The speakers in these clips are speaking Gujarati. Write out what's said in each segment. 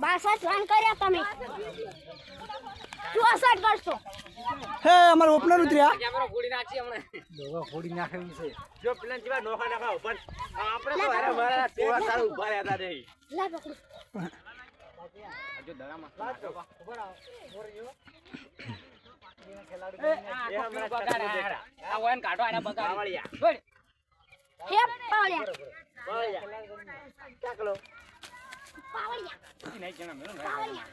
બાસઠ રન કર્યા તમે ચોસઠ કરશો હે અમારો ઓપનર ઉતર્યા કેમેરો ફોડી નાખી હમણાં દોગા ફોડી નાખેલું છે. જો પેલા જેવા નોખા નોખા ઉપર આપણે તો હારે મારા તેવા સારા ઊભા રહેતા નહીં. લા પકડો જો દડામાં આ વન કાઢો આના બગાડ. હે પાવળિયા ચાકલો. પાવળિયા નહીં કેણા મેલો ને. પાવળિયા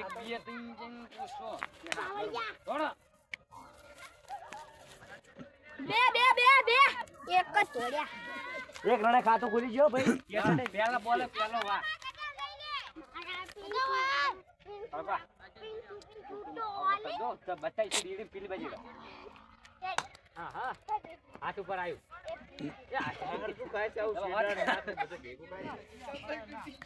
એક બે ત્રણ ત્રણ પૂછો પાવળિયા થોડો બે બે બે બે. એક જ તોડ્યા એક રણે ખાતું ખુલી ગયો ભાઈ. કેસડે બોલે વાહ બાપા. જો તો બચાઈ છે રીડી પીલી બાજુ હા હા હાથ ઉપર આવ્યું એ આગળ શું કહે છે આવું શેરડાને હાથે બધું ભેગું કરી.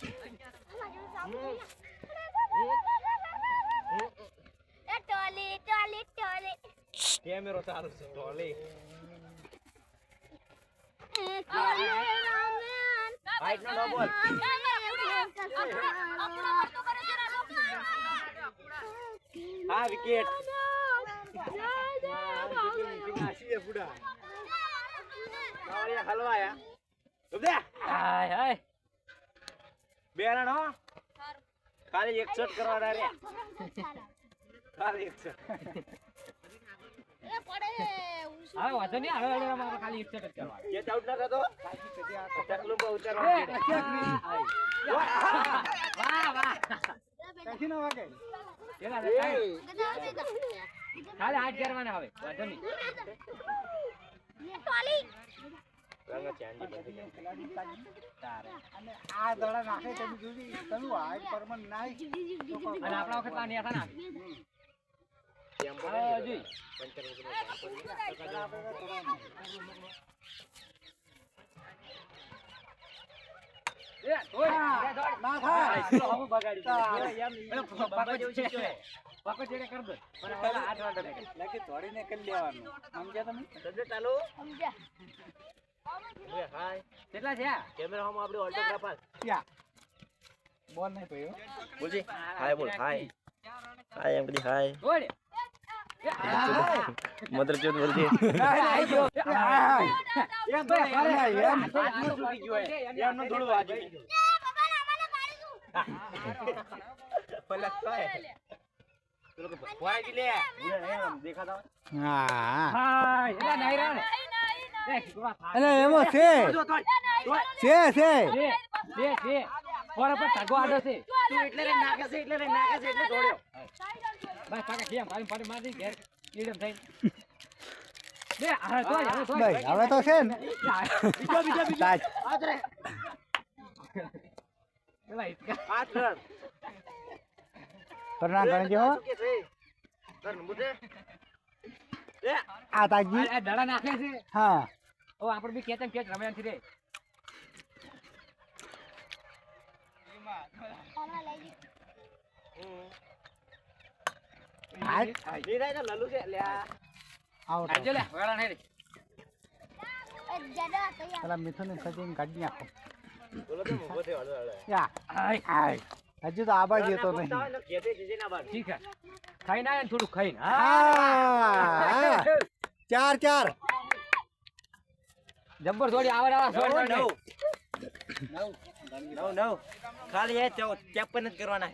ટોલી ટોલી ટોલી કેમેરો ચાલુ છે ટોલી હાઈટ નો નો બોલ હા વિકેટ. બે રન હો. ખાલી એક શોટ કરવાના રે ખાલી એક શોટ. હવે વાંધો નહીં. હવે હવે અમારે ખાલી એક શોટ જ કરવાનો જે આઉટ ના થતો? ચકલું પર ઉતારવાનું વાહ વાહ. કશી ના વાગે? કેલા ખાલી હાથ કરવાના હવે વાંધો નહીં. રંગ ચાંદી બધી તારે. અને આ દડા નાખે તમે જોજી તમે હાઈટ પરમન નાઈ અને આપણા વખત આ હતા ના. હા, કેટલા છે? આ? કેમેરા હમ આપણે ઓટોગ્રાફર બોલ નહીં ભાઈ બોલજી. હાય બોલ. હાય. હાય. એમ કદી હાય. હાય. ચોથ બોલજી હાય. એમ છે. છે છે પર છે. તું એટલે રે છે, એટલે રે નાખે એટલે દોડ્યો. બસ, કાકા, કેમ? મારી ઘેર. હવે તો છે ને. બીજો, બીજો, બીજો. કરના ગણજો હો. આ તાજી? આ દડા નાખે છે. હા. ઓ આપણે બી કેચ કેચ રમ્યા નથી રે. આજ નીરાય તો લલુ છે લે આવો આજો લે વેળા નહીં રે પેલા મિથુન સજીને કાઢી નાખો હજુ તો આબા જતો નહીં ઠીક છે ખાઈ ના થોડું ખાઈ ચાર ચાર જબ્બર થોડી આવે આવા નવ નવ નવ ખાલી એ જ કરવાના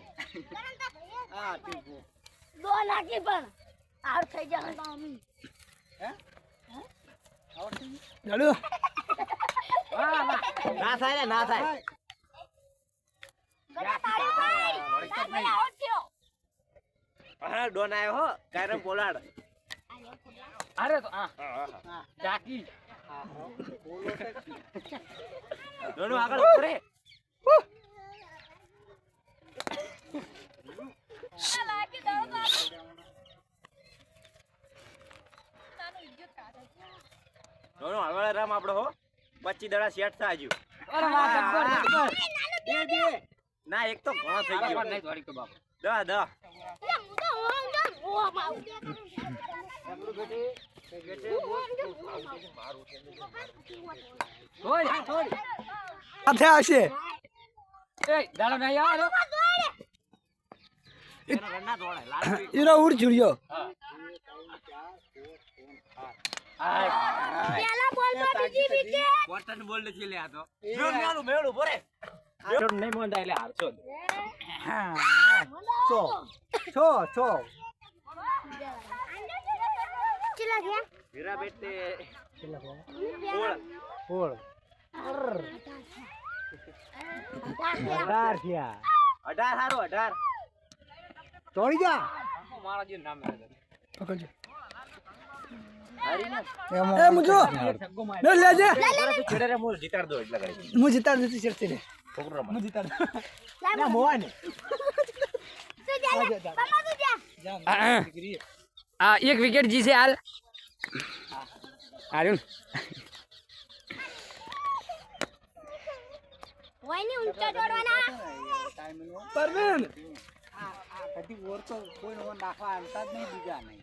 દો નાખી પણ. આર થઈ જશે તો અમે ચાલુ. વાહ વાહ. ના થાય ને ના થાય. હા ડોન આવ્યો હો. કાયરમ બોલાડ અરે તો આ ચાકી. ડોનો આગળ ઉતરે આ લાગી દઉં તો આપણે. તાનું ઇજ્જત કાઢે છે. ડોનો આગળ રામ આપણો હો પચી દડા સેટ થાય હજુ. અરે વાહ જબ્બર જબ્બર. બે. બે. ના એક તો ઘણો થઈ ગયો. નહીં દોડી તો બાપ. દહ દહ. એટલે હું તો હું તો હું થોડી થોડી સાથે આવશે. દાડો નહીં આવે એના ઉડ ચુડ્યો પેલા બોલ પર બીજી વિકેટ. કોટન બોલ નથી લે આ તો. મેળું મેળું બોરે મેળું નહીં મોંડા એટલે હારશો. છો છો છો. ચલા ગયા? બેટે અઢાર થયા. અઢાર હારો અઢાર. તોડી જા. મારા જે નામ પકડજો. એ મુજો લે લેજે છેડે રે મોલ જીતાડ દો એટલે કરી હું જીતાડ દીધી ચડતી રે. છોકરો રમે. હું જીતાડ. ના મોહન તું જા લે. તું જા. આ એક વિકેટ જીસે હાલ. આર્યન હોય ને ઊંચા દોડવાના. પરવીન. આ આ કદી ઓર તો કોઈ નો નાખવા આવતા જ નહીં બીજા નહીં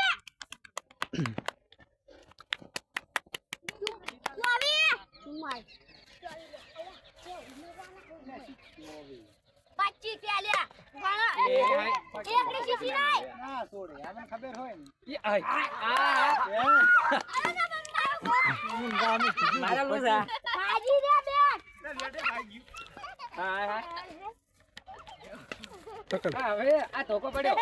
એકની શીશી નહીં ના છોડે. આને ખબર હોય ને. મારા લોસા ભાજી રે બેન. હા હા. હા હવે આ ધોકો પડ્યો.